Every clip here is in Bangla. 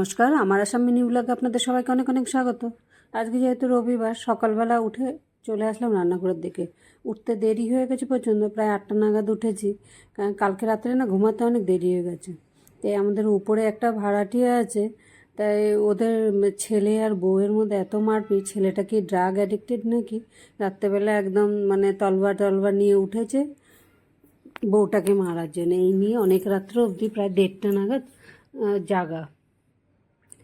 নমস্কার, আমার আসাম মিনি ব্লগে আপনাদের সবাইকে অনেক অনেক স্বাগত। আজকে যেহেতু রবিবার, সকালবেলা উঠে চলে আসলাম রান্নাঘরের দিকে। উঠতে দেরি হয়ে গেছে প্রচণ্ড, প্রায় আটটা নাগাদ উঠেছি। কারণ কালকে রাত্রে না ঘুমাতে অনেক দেরি হয়ে গেছে। তাই আমাদের উপরে একটা ভাড়াটিয়া আছে, তাই ওদের ছেলে আর বউয়ের মধ্যে এত মারপিট ছেলেটা কি ড্রাগ অ্যাডিক্টেড নাকি? রাত্রেবেলা একদম মানে তলবার টলবার নিয়ে উঠেছে, বউটাকে মারার জন্য। এই নিয়ে অনেক রাত্র অবধি, প্রায় দেড়টা নাগাদ জাগা।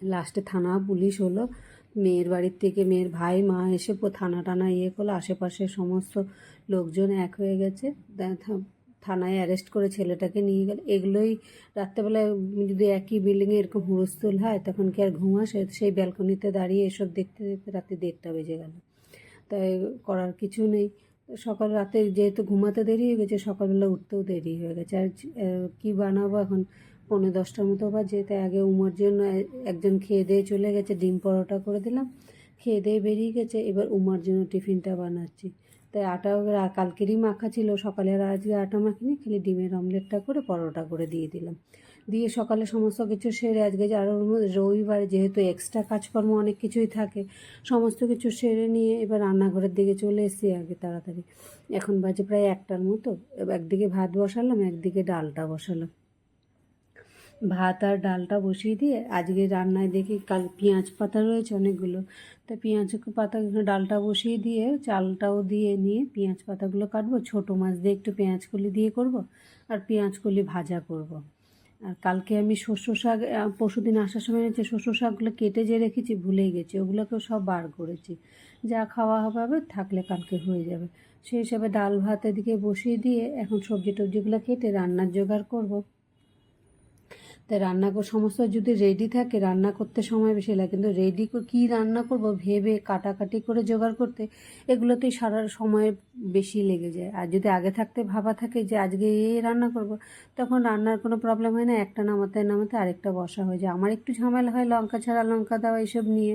লাস্টে থানা পুলিশ হলো, মেয়ের বাড়ির থেকে মেয়ের ভাই, মা এসে থানা টানা ইয়ে করল, আশেপাশে সমস্ত লোকজন এক হয়ে গেছে। থানায় অ্যারেস্ট করে ছেলেটাকে নিয়ে গেল। এগুলোই রাত্রেবেলায় যদি একই বিল্ডিংয়ে এরকম হুড়স্থুল হয়, তখন কি আর ঘুম সেই ব্যালকনিতে দাঁড়িয়ে এসব দেখতে দেখতে রাতে দেড়টা বেজে গেল। তাই করার কিছু নেই। সকাল রাতে যেহেতু ঘুমাতে দেরি হয়ে গেছে, সকালবেলা উঠতেও দেরি হয়ে গেছে। আর কি বানাবো এখন? পৌনে দশটার মতো বাজে তাই আগে উমোর জন্য একজন খেয়ে দিয়ে চলে গেছে, ডিম পরোটা করে দিলাম, খেয়ে দিয়ে বেরিয়ে গেছে, এবার উমার জন্য টিফিনটা বানাচ্ছি। তাই আটা কালকেরই মাখা ছিল, সকালে আর আজকে আটা মাখিনি, খালি ডিমের অমলেটটা করে পরোটা করে দিয়ে দিলাম। দিয়ে সকালে সমস্ত কিছু সেরে, আজকে আরও রবিবার যেহেতু এক্সট্রা কাজকর্ম অনেক কিছুই থাকে, সমস্ত কিছু সেরে নিয়ে এবার রান্নাঘরের দিকে চলে এসেছি আগে তাড়াতাড়ি। এখন বাজে প্রায় একটার মতো একদিকে ভাত বসালাম, একদিকে ডালটা বসালাম। ভাত আর ডালটা বসিয়ে দিয়ে আজকে রান্নায় দেখি কাল পেঁয়াজ পাতা রয়েছে অনেকগুলো। তা পেঁয়াজ পাতা ডালটা বসিয়ে দিয়ে চালটাও দিয়ে নিয়ে পেঁয়াজ পাতাগুলো কাটবো। ছোটো মাছ দিয়ে একটু পেঁয়াজ কলি দিয়ে করব আর পেঁয়াজ কলি ভাজা করব। আর কালকে আমি শস্য শাক আহ, পরশুদিন আসার সময় যে শস্য শাকগুলো কেটে যে রেখেছি ভুলেই গেছি ওগুলোকেও সব বার করেছি। যা খাওয়া হবে হবে থাকলে কালকে হয়ে যাবে। সেই হিসাবে ডাল ভাত এদিকে বসিয়ে দিয়ে এখন সবজি টবজিগুলো কেটে রান্নার জোগাড় করব। তাই রান্না কর, সমস্ত যদি রেডি থাকে, রান্না করতে সময় বেশি লাগে। কিন্তু রেডি কী রান্না করব, ভেবে কাটাকাটি করে জোগাড় করতে, এগুলোতেই সারা সময় বেশি লেগে যায়। আর যদি আগে থাকতে ভাবা থাকে যে আজকে এই রান্না করব, তখন রান্নার কোনো প্রবলেম হয় না, একটা নামাতে নামাতে আরেকটা বসা হয়ে যায়। আমার একটু ঝামেলা হয় লঙ্কা ছাড়া, লঙ্কা দেওয়া এইসব নিয়ে।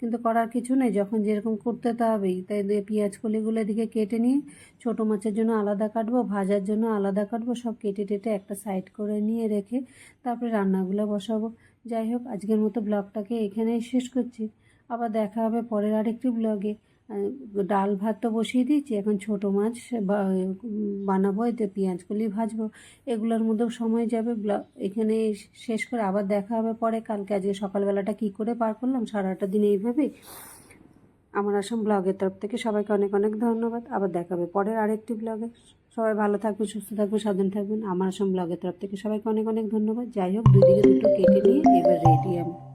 কিন্তু করার কিছু নেই, যখন যেরকম করতে তো হবেই। তাই পেঁয়াজ কলিগুলো এদিকে কেটে নিয়ে, ছোটো মাছের জন্য আলাদা কাটবো, ভাজার জন্য আলাদা কাটবো, সব কেটে টেটে একটা সাইড করে নিয়ে রেখে, তারপরে রান্নাগুলো বসাবো। যাই হোক, আজকের মতো ব্লগটাকে এখানেই শেষ করছি। আবার দেখা হবে পরের আরেকটি ব্লগে। ডাল ভাত তো বসিয়ে দিয়েছি, এখন ছোটো মাছ বানাবো এতে পেঁয়াজগুলি ভাজবো। এগুলোর মধ্যেও সময় যাবে। ব্লগ এখানে শেষ করে আবার দেখা হবে পরে। কালকে আজকে সকালবেলাটা কি করে পার করলাম? সারাটা দিন এইভাবেই। আমার আসাম ব্লগের তরফ থেকে সবাইকে অনেক অনেক ধন্যবাদ। আবার দেখা হবে পরের আরেকটি ব্লগে। সবাই ভালো থাকবেন, সুস্থ থাকবেন, সাবধান থাকবেন। আমার আসাম ব্লগের তরফ থেকে সবাইকে অনেক অনেক ধন্যবাদ। যাই হোক দুদিকে দুটো কেটে নিয়ে